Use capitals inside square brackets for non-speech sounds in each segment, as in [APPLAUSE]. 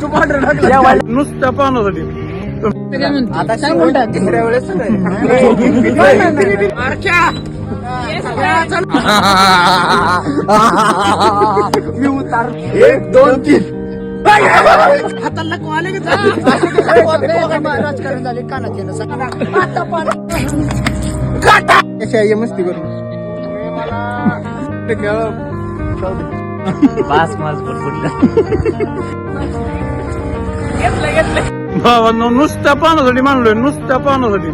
तू पांढरं टाकलं नुसत्या पानासाठी आता तिसऱ्या वेळेस मी उतार एक दोन तीन हाताला कोण आले राजकारण झाले कानात येणं मस्ती करून पाच भावांनो नुसत्या पानासाठी मानलोय नुसत्या पानासाठी.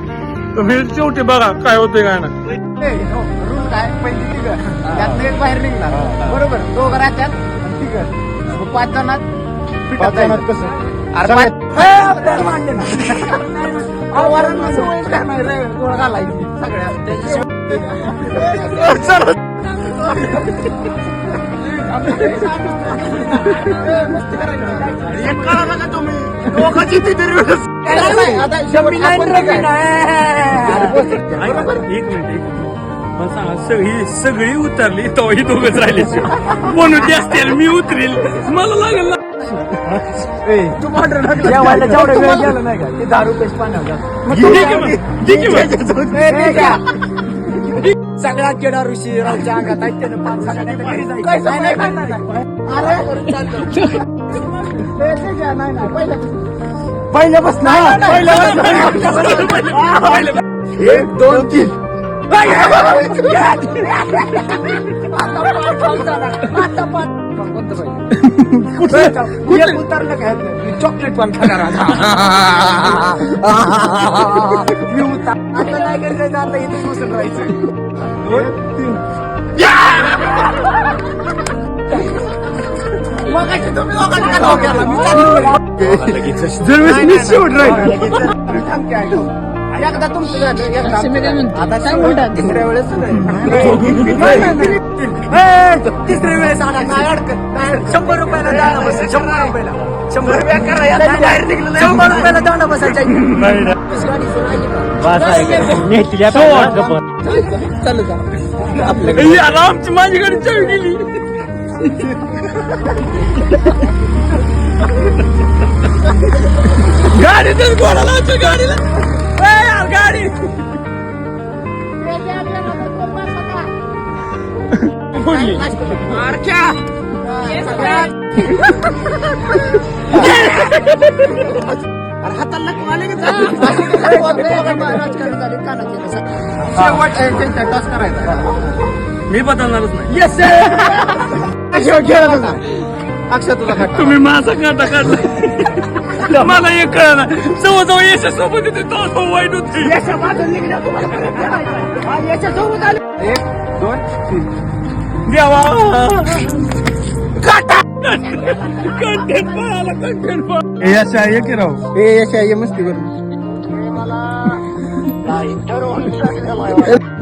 तुम्ही शेवटी बघा काय होतंय काय ना रूल काय? पहिली तिघ. त्यात एक बाहेर निघणार. बरोबर? दोघं राहतात तिघ. पाच जणात पाच जणात कसं? हे, सगळ्या एक मिनिट मला सांगा सगळी सगळी उतरली तो ही दोघच राहिले म्हणून ती असतील मी उतरेल मला लागेल दहा रुपये पाण्यावर सगळ्यात केडा ऋषी रावच्या अंगात आहेत त्यानं पाच सगळ्यात घरी जायचं. नाही, नाही, नाही. नाही, पहिल्यापासून हा, पहिल्यापासून. एक दोन तीन उतरलं काय मी चॉकलेट पण खाणार आता. मी उतर आता नाही करायचं आता इथे बसून राहायचं दोन तीन तुम्ही दोघांना एकदा तुमचं झालं, एकदा आमचं. आता शेवट तिसऱ्या वेळेस नाही. [LAUGHS] नाही, नाही, नाही. ए, तिसऱ्या वेळेस आला काय अडकत? काय शंभर रुपयाला दाणा बसेल शंभर रुपयाला. शंभर रुपया करा याला बाहेर निघलं. नाही. शंभर रुपयाला दाणा बसायचा चालू जा याला आमची माझी गाडी चावी गेली. गाडीतच घोडा लावतो गाडीला. त्यांचा टॉस करायचा मी बदलणारच नाही. [LAUGHS] येस अक्षय तुला तुम्ही माझा काटा काढला. [LAUGHS] मला एक कळना. जवळजवळ यशासोबत येते तो वाईट होते. हा, याच्यासोबत आले. एक दोन तीन. देवा. कंटेंट पळाला कंटेंट यशा ये की राव? हे यशा ये मस्ती करून.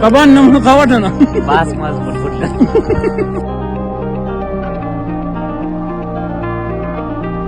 का बांधणं म्हणून खावा ना। पाच मास फुटलं। [LAUGHS]